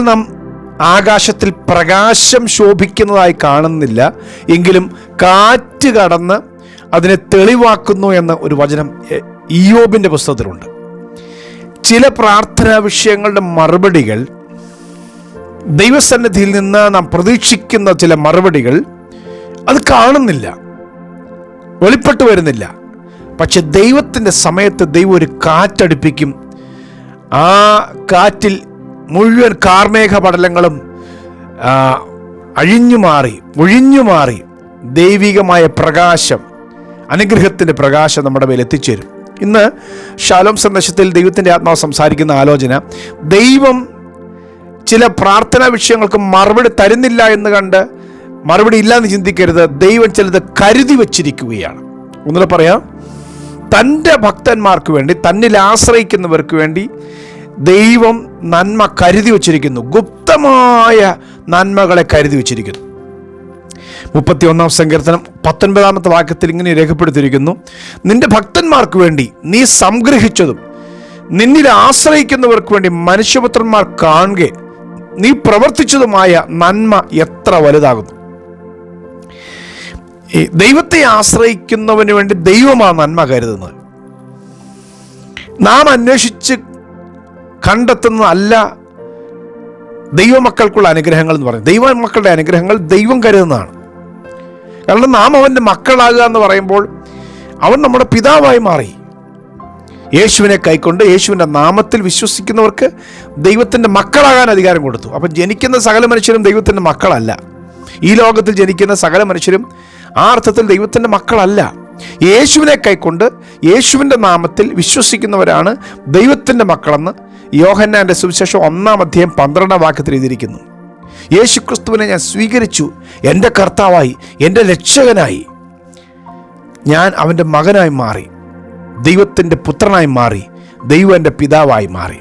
നാം ആകാശത്തിൽ പ്രകാശം ശോഭിക്കുന്നതായി കാണുന്നില്ല. എങ്കിലും കാറ്റ് കടന്ന് അതിനെ തെളിവാക്കുന്നു എന്ന ഒരു വചനം ഇയോബിന്റെ പുസ്തകത്തിലുണ്ട്. ചില പ്രാർത്ഥനാ വിഷയങ്ങളുടെ മറുപടികൾ ദൈവസന്നിധിയിൽ നിന്ന് നാം പ്രതീക്ഷിക്കുന്ന ചില മറുപടികൾ അത് കാണുന്നില്ല വെളിപ്പെട്ടു വരുന്നില്ല. പക്ഷെ ദൈവത്തിന്റെ സമയത്ത് ദൈവം ഒരു കാറ്റടിപ്പിക്കും. ആ കാറ്റിൽ മുഴുവൻ കാർമേഘ പടലങ്ങളും അഴിഞ്ഞു മാറി ഒഴിഞ്ഞു മാറി ദൈവികമായ പ്രകാശം അനുഗ്രഹത്തിന്റെ പ്രകാശം നമ്മുടെ മേൽ എത്തിച്ചേരും. ഇന്ന് ഷാലോം സന്ദേശത്തിൽ ദൈവത്തിന്റെ ആത്മാവ് സംസാരിക്കുന്ന ആലോചന ദൈവം ചില പ്രാർത്ഥനാ വിഷയങ്ങൾക്ക് മറുപടി തരുന്നില്ല എന്ന് കണ്ട് മറുപടി ഇല്ല എന്ന് ചിന്തിക്കരുത്. ദൈവം ചിലത് കരുതി വച്ചിരിക്കുകയാണ്. ഒന്നുകൂടെ പറയാം. തന്റെ ഭക്തന്മാർക്ക് വേണ്ടി തന്നിൽ ആശ്രയിക്കുന്നവർക്ക് വേണ്ടി ദൈവം നന്മ കരുതി വച്ചിരിക്കുന്നു. ഗുപ്തമായ നന്മകളെ കരുതി വച്ചിരിക്കുന്നു. മുപ്പത്തി ഒന്നാം സങ്കീർത്തനം പത്തൊൻപതാമത്തെ വാക്യത്തിൽ ഇങ്ങനെ രേഖപ്പെടുത്തിയിരിക്കുന്നു. നിന്റെ ഭക്തന്മാർക്ക് വേണ്ടി നീ സംഗ്രഹിച്ചതും നിന്നിൽ ആശ്രയിക്കുന്നവർക്ക് വേണ്ടി മനുഷ്യപുത്രന്മാർ കാണുക നീ പ്രവർത്തിച്ചതുമായ നന്മ എത്ര വലുതാകുന്നു. ദൈവത്തെ ആശ്രയിക്കുന്നവന് വേണ്ടി ദൈവമാണ് നന്മ കരുതുന്നത്. നാം അന്വേഷിച്ച് കണ്ടെത്തുന്നതല്ല ദൈവമക്കൾക്കുള്ള അനുഗ്രഹങ്ങൾ എന്ന് പറയും ദൈവമക്കളുടെ അനുഗ്രഹങ്ങൾ ദൈവം കരുതുന്നതാണ്. കാരണം നാം അവന്റെ മക്കളാകുക എന്ന് പറയുമ്പോൾ അവൻ നമ്മുടെ പിതാവായി മാറി. യേശുവിനെ കൈക്കൊണ്ട് യേശുവിന്റെ നാമത്തിൽ വിശ്വസിക്കുന്നവർക്ക് ദൈവത്തിന്റെ മക്കളാകാൻ അധികാരം കൊടുത്തു. അപ്പം ജനിക്കുന്ന സകല മനുഷ്യരും ദൈവത്തിന്റെ മക്കളല്ല. ഈ ലോകത്തിൽ ജനിക്കുന്ന സകല മനുഷ്യരും ആ അർത്ഥത്തിൽ ദൈവത്തിന്റെ മക്കളല്ല. യേശുവിനെ കൈക്കൊണ്ട് യേശുവിന്റെ നാമത്തിൽ വിശ്വസിക്കുന്നവരാണ് ദൈവത്തിന്റെ മക്കളെന്ന് യോഹന്നാന്റെ സുവിശേഷം ഒന്നാം അധ്യായം പന്ത്രണ്ടാം വാക്യത്തിൽ എഴുതിയിരിക്കുന്നു. യേശു ക്രിസ്തുവിനെ ഞാൻ സ്വീകരിച്ചു എന്റെ കർത്താവായി എന്റെ രക്ഷകനായി. ഞാൻ അവന്റെ മകനായി മാറി ദൈവത്തിന്റെ പുത്രനായി മാറി ദൈവം എന്റെ പിതാവായി മാറി.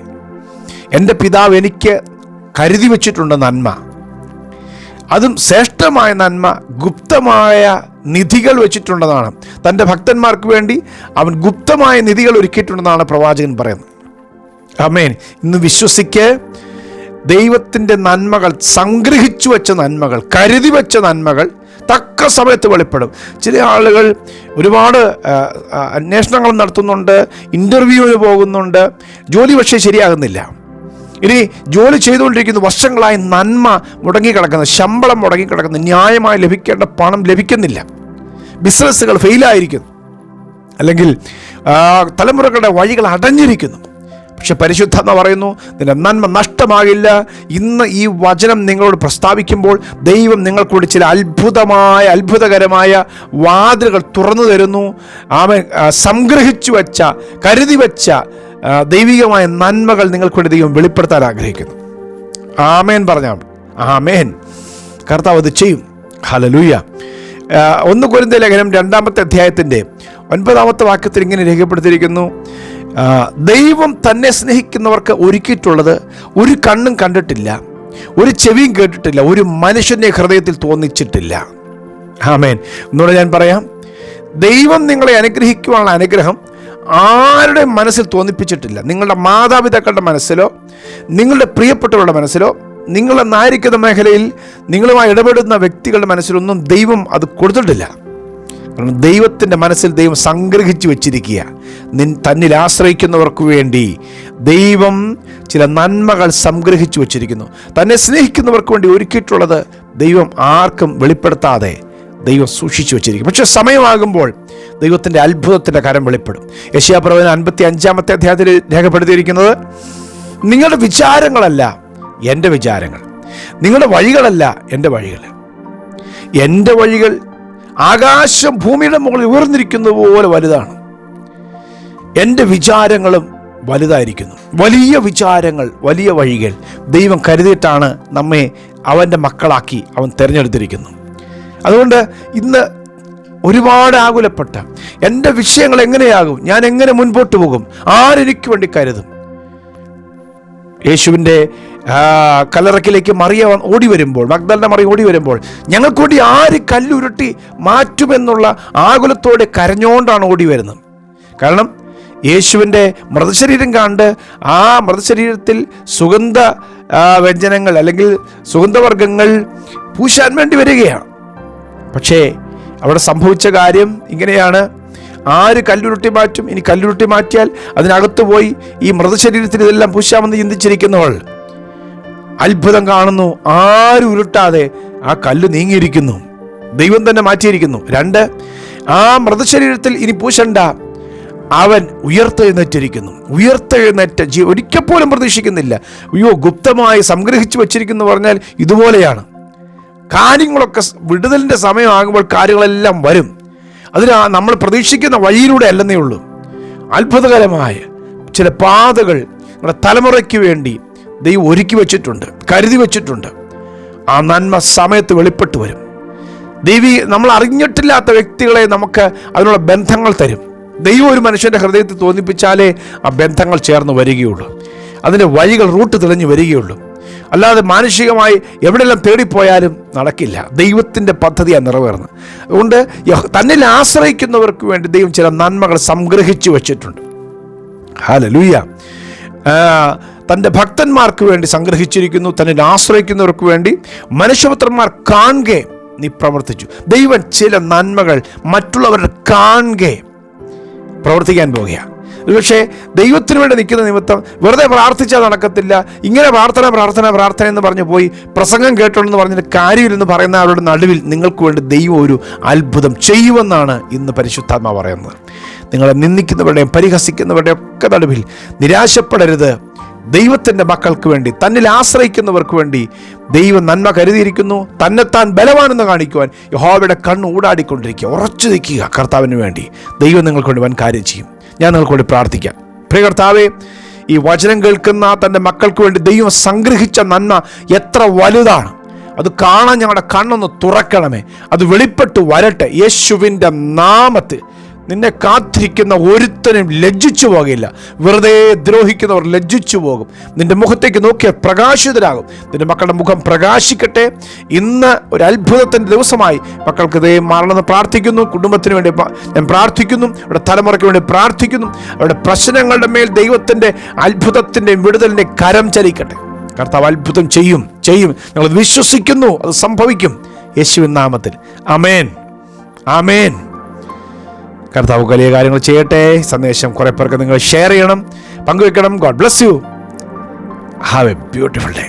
എന്റെ പിതാവ് എനിക്ക് കരുതി വച്ചിട്ടുണ്ട് നന്മ. അതും ശ്രേഷ്ഠമായ നന്മ ഗുപ്തമായ നിധികൾ വെച്ചിട്ടുണ്ടെന്നാണ്. തന്റെ ഭക്തന്മാർക്ക് വേണ്ടി അവൻ ഗുപ്തമായ നിധികൾ ഒരുക്കിയിട്ടുണ്ടെന്നാണ് പ്രവാചകൻ പറയുന്നത്. അമേൻ ഇന്ന് വിശ്വസിക്ക്. ദൈവത്തിന്റെ നന്മകൾ സംഗ്രഹിച്ചു വെച്ച നന്മകൾ കരുതി വെച്ച നന്മകൾ തക്ക സമയത്ത് വെളിപ്പെടും. ചില ആളുകൾ ഒരുപാട് അന്വേഷണങ്ങൾ നടത്തുന്നുണ്ട് ഇന്റർവ്യൂവിന് പോകുന്നുണ്ട് ജോലി പക്ഷേ ശരിയാകുന്നില്ല. ഇനി ജോലി ചെയ്തുകൊണ്ടിരിക്കുന്ന വർഷങ്ങളായി നന്മ മുടങ്ങിക്കിടക്കുന്നത് ശമ്പളം മുടങ്ങിക്കിടക്കുന്നത് ന്യായമായി ലഭിക്കേണ്ട പണം ലഭിക്കുന്നില്ല. ബിസിനസ്സുകൾ ഫെയിലായിരിക്കുന്നു. അല്ലെങ്കിൽ തലമുറകളുടെ വഴികൾ അടഞ്ഞിരിക്കുന്നു. പക്ഷെ പരിശുദ്ധ എന്ന് പറയുന്നു നിന്റെ നന്മ നഷ്ടമാകില്ല. ഇന്ന് ഈ വചനം നിങ്ങളോട് പ്രസ്താവിക്കുമ്പോൾ ദൈവം നിങ്ങൾക്കൂടി ചില അത്ഭുതമായ അത്ഭുതകരമായ വാതിലുകൾ തുറന്നു തരുന്നു. ആമ സംഗ്രഹിച്ചു വച്ച കരുതി വച്ച ദൈവികമായ നന്മകൾ നിങ്ങൾക്കൂടി ദൈവം വെളിപ്പെടുത്താൻ ആഗ്രഹിക്കുന്നു. ആമേൻ പറഞ്ഞാൽ ആമേൻ. കർത്താവ് അത് ചെയ്യും. ഹലലൂയ ഒന്ന് കുരുന്ത ലേഖനം രണ്ടാമത്തെ അധ്യായത്തിന്റെ ഒൻപതാമത്തെ വാക്യത്തിൽ ഇങ്ങനെ രേഖപ്പെടുത്തിയിരിക്കുന്നു. ദൈവം തന്നെ സ്നേഹിക്കുന്നവർക്ക് ഒരുക്കിയിട്ടുള്ളത് ഒരു കണ്ണും കണ്ടിട്ടില്ല ഒരു ചെവിയും കേട്ടിട്ടില്ല ഒരു മനുഷ്യന്റെ ഹൃദയത്തിൽ തോന്നിച്ചിട്ടില്ല. ആമേൻ. എന്നോട് ഞാൻ പറയാം. ദൈവം നിങ്ങളെ അനുഗ്രഹിക്കുവാനുള്ള അനുഗ്രഹം ആരുടെ മനസ്സിൽ തോന്നിപ്പിച്ചിട്ടില്ല? നിങ്ങളുടെ മാതാപിതാക്കളുടെ മനസ്സിലോ നിങ്ങളുടെ പ്രിയപ്പെട്ടവരുടെ മനസ്സിലോ നിങ്ങളുടെ നാരിക്കുന്ന മേഖലയിൽ നിങ്ങളുമായി ഇടപെടുന്ന വ്യക്തികളുടെ മനസ്സിലൊന്നും ദൈവം അത് കൊടുത്തിട്ടില്ല. കാരണം ദൈവത്തിന്റെ മനസ്സിൽ ദൈവം സംഗ്രഹിച്ചു വെച്ചിരിക്കുക. നിൻ തന്നിൽ ആശ്രയിക്കുന്നവർക്ക് വേണ്ടി ദൈവം ചില നന്മകൾ സംഗ്രഹിച്ചു വച്ചിരിക്കുന്നു. തന്നെ സ്നേഹിക്കുന്നവർക്ക് വേണ്ടി ഒരുക്കിയിട്ടുള്ളത് ദൈവം ആർക്കും വെളിപ്പെടുത്താതെ ദൈവം സൂക്ഷിച്ചു വച്ചിരിക്കും. പക്ഷേ സമയമാകുമ്പോൾ ദൈവത്തിന്റെ അത്ഭുതത്തിന്റെ കരം വെളിപ്പെടും. യശയാപ്രവചന അൻപത്തി അഞ്ചാമത്തെ അധ്യായത്തിൽ രേഖപ്പെടുത്തിയിരിക്കുന്നത് നിങ്ങളുടെ വിചാരങ്ങളല്ല എന്റെ വിചാരങ്ങൾ. നിങ്ങളുടെ വഴികളല്ല എന്റെ വഴികൾ. എന്റെ വഴികൾ ആകാശം ഭൂമിയുടെ മുകളിൽ ഉയർന്നിരിക്കുന്ന പോലെ വലുതാണ്. എന്റെ വിചാരങ്ങളും വലുതായിരിക്കുന്നു. വലിയ വിചാരങ്ങൾ വലിയ വഴികൾ ദൈവം കരുതിയിട്ടാണ് നമ്മെ അവന്റെ മക്കളാക്കി അവൻ തിരഞ്ഞെടുത്തിരിക്കുന്നു അതുകൊണ്ട് ഇന്ന് ഒരുപാട് ആകുലപ്പെട്ട എന്റെ വിഷയങ്ങൾ എങ്ങനെയാകും? ഞാൻ എങ്ങനെ മുൻപോട്ട് പോകും? ആരെനിക്ക് വേണ്ടി കരുതും? യേശുവിന്റെ കല്ലറക്കിലേക്ക് മറിയ ഓടി വരുമ്പോൾ മഗ്ദലിന്റെ മറിയ ഓടി വരുമ്പോൾ ഞങ്ങൾക്ക് വേണ്ടി ആര് കല്ലുരുട്ടി മാറ്റുമെന്നുള്ള ആകുലത്തോടെ കരഞ്ഞുകൊണ്ടാണ് ഓടി വരുന്നത്. കാരണം യേശുവിന്റെ മൃതശരീരം കണ്ട് ആ മൃതശരീരത്തിൽ സുഗന്ധ വ്യഞ്ജനങ്ങൾ അല്ലെങ്കിൽ സുഗന്ധവർഗങ്ങൾ പൂശാൻ വേണ്ടി വരികയാണ്. പക്ഷേ അവിടെ സംഭവിച്ച കാര്യം ഇങ്ങനെയാണ്. ആര് കല്ലുരുട്ടി മാറ്റും? ഇനി കല്ലുരുട്ടി മാറ്റിയാൽ അതിനകത്ത് പോയി ഈ മൃതശരീരത്തിൽ ഇതെല്ലാം പൂശാമെന്ന് ചിന്തിച്ചിരിക്കുന്നവൾ അത്ഭുതം കാണുന്നു. ആരും ഉരുട്ടാതെ ആ കല്ല് നീങ്ങിയിരിക്കുന്നു. ദൈവം തന്നെ മാറ്റിയിരിക്കുന്നു. രണ്ട് ആ മൃതശരീരത്തിൽ ഇനി പൂശണ്ട. അവൻ ഉയർത്തെഴുന്നേറ്റിരിക്കുന്നു. ഉയർത്തെഴുന്നേറ്റ ജീ ഒരിക്കൽ പോലും പ്രതീക്ഷിക്കുന്നില്ല. അയ്യോ ഗുപ്തമായി സംഗ്രഹിച്ചു വച്ചിരിക്കുന്നു പറഞ്ഞാൽ ഇതുപോലെയാണ്. കാര്യങ്ങളൊക്കെ വിടുതലിന്റെ സമയമാകുമ്പോൾ കാര്യങ്ങളെല്ലാം വരും. അതിന് നമ്മൾ പ്രതീക്ഷിക്കുന്ന വഴിയിലൂടെ അല്ലെന്നേ ഉള്ളൂ. അത്ഭുതകരമായ ചില പാതകൾ നമ്മുടെ തലമുറയ്ക്ക് വേണ്ടി ദൈവം ഒരുക്കി വെച്ചിട്ടുണ്ട് കരുതി വെച്ചിട്ടുണ്ട്. ആ നന്മ സമയത്ത് വെളിപ്പെട്ട് വരും. ദൈവി നമ്മൾ അറിഞ്ഞിട്ടില്ലാത്ത വ്യക്തികളെ നമുക്ക് അതിനുള്ള ബന്ധങ്ങൾ തരും. ദൈവം ഒരു മനുഷ്യന്റെ ഹൃദയത്തിൽ തോന്നിപ്പിച്ചാലേ ആ ബന്ധങ്ങൾ ചേർന്ന് വരികയുള്ളൂ. അതിന്റെ വഴികൾ റൂട്ട് തെളിഞ്ഞു വരികയുള്ളൂ. അല്ലാതെ മാനുഷികമായി എവിടെയെല്ലാം തേടിപ്പോയാലും നടക്കില്ല. ദൈവത്തിന്റെ പദ്ധതിയാണ് നിറവേറുന്നത്. അതുകൊണ്ട് തന്നിൽ ആശ്രയിക്കുന്നവർക്ക് വേണ്ടി ദൈവം ചില നന്മകൾ സംഗ്രഹിച്ചു വച്ചിട്ടുണ്ട്. ഹാല ലൂയ തന്റെ ഭക്തന്മാർക്ക് വേണ്ടി സംഗ്രഹിച്ചിരിക്കുന്നു തന്നിൽ ആശ്രയിക്കുന്നവർക്ക് വേണ്ടി മനുഷ്യപുത്രന്മാർ കാണുകെ നീ പ്രവർത്തിച്ചു. ദൈവം ചില നന്മകൾ മറ്റുള്ളവരുടെ കാണുകെ പ്രവർത്തിക്കാൻ പോവുകയാണ് പക്ഷേ ദൈവത്തിന് വേണ്ടി നിൽക്കുന്ന നിമിത്തം വെറുതെ പ്രാർത്ഥിച്ചാൽ നടക്കത്തില്ല. ഇങ്ങനെ പ്രാർത്ഥന പ്രാർത്ഥന പ്രാർത്ഥന എന്ന് പറഞ്ഞു പോയി പ്രസംഗം കേട്ടോളെന്ന് പറഞ്ഞിട്ട് കാര്യമില്ലെന്ന് പറയുന്ന അവരുടെ നടുവിൽ നിങ്ങൾക്ക് വേണ്ടി ദൈവം ഒരു അത്ഭുതം ചെയ്യുമെന്നാണ് ഇന്ന് പരിശുദ്ധാത്മാ പറയുന്നത്. നിങ്ങളെ നിന്ദിക്കുന്നവരുടെയും പരിഹസിക്കുന്നവരുടെയും ഒക്കെ നടുവിൽ നിരാശപ്പെടരുത്. ദൈവത്തിന്റെ മക്കൾക്ക് വേണ്ടി തന്നിൽ ആശ്രയിക്കുന്നവർക്ക് വേണ്ടി ദൈവം നന്മ കരുതിയിരിക്കുന്നു. തന്നെത്താൻ ബലവാനെന്ന് കാണിക്കുവാൻ യഹോവയുടെ കണ്ണ് ഊടാടിക്കൊണ്ടിരിക്കുക. ഉറച്ചു നിൽക്കുക കർത്താവിന് വേണ്ടി. ദൈവം നിങ്ങൾക്ക് വേണ്ടി വൻ കാര്യം ചെയ്യും. ഞാൻ നിങ്ങൾക്ക് വേണ്ടി പ്രാർത്ഥിക്കാം. പ്രിയ കർത്താവേ ഈ വചനം കേൾക്കുന്ന തന്റെ മക്കൾക്ക് വേണ്ടി ദൈവം സംഗ്രഹിച്ച നന്മ എത്ര വലുതാണ്. അത് കാണാൻ ഞങ്ങളുടെ കണ്ണൊന്ന് തുറക്കണമേ. അത് വെളിപ്പെട്ട് വരട്ടെ. യേശുവിന്റെ നാമത്തിൽ. നിന്നെ കാത്തിരിക്കുന്ന ഒരുത്തനും ലജ്ജിച്ചു പോകില്ല വെറുതെ ദ്രോഹിക്കുന്നവർ ലജ്ജിച്ചു പോകും. നിന്റെ മുഖത്തേക്ക് നോക്കിയാൽ പ്രകാശിതരാകും. നിന്റെ മക്കളുടെ മുഖം പ്രകാശിക്കട്ടെ. ഇന്ന് ഒരു അത്ഭുതത്തിന്റെ ദിവസമായി. മക്കൾക്ക് ഇതേ മാറണമെന്ന് പ്രാർത്ഥിക്കുന്നു. കുടുംബത്തിന് വേണ്ടി ഞാൻ പ്രാർത്ഥിക്കുന്നു. അവരുടെ തലമുറയ്ക്ക് വേണ്ടി പ്രാർത്ഥിക്കുന്നു. അവരുടെ പ്രശ്നങ്ങളുടെ മേൽ ദൈവത്തിന്റെ അത്ഭുതത്തിന്റെയും വിടുതലിന്റെ കരം ചലിക്കട്ടെ. കർത്താവ് അത്ഭുതം ചെയ്യും ചെയ്യും. ഞങ്ങൾ വിശ്വസിക്കുന്നു. അത് സംഭവിക്കും. യേശുവിൻ നാമത്തിൽ. അമേൻ അമേൻ കർത്താവ് വലിയ കാര്യങ്ങൾ ചെയ്യട്ടെ. സന്ദേശം കുറെ പേർക്ക് നിങ്ങൾ ഷെയർ ചെയ്യണം. പങ്കുവെക്കണം God bless you have a beautiful day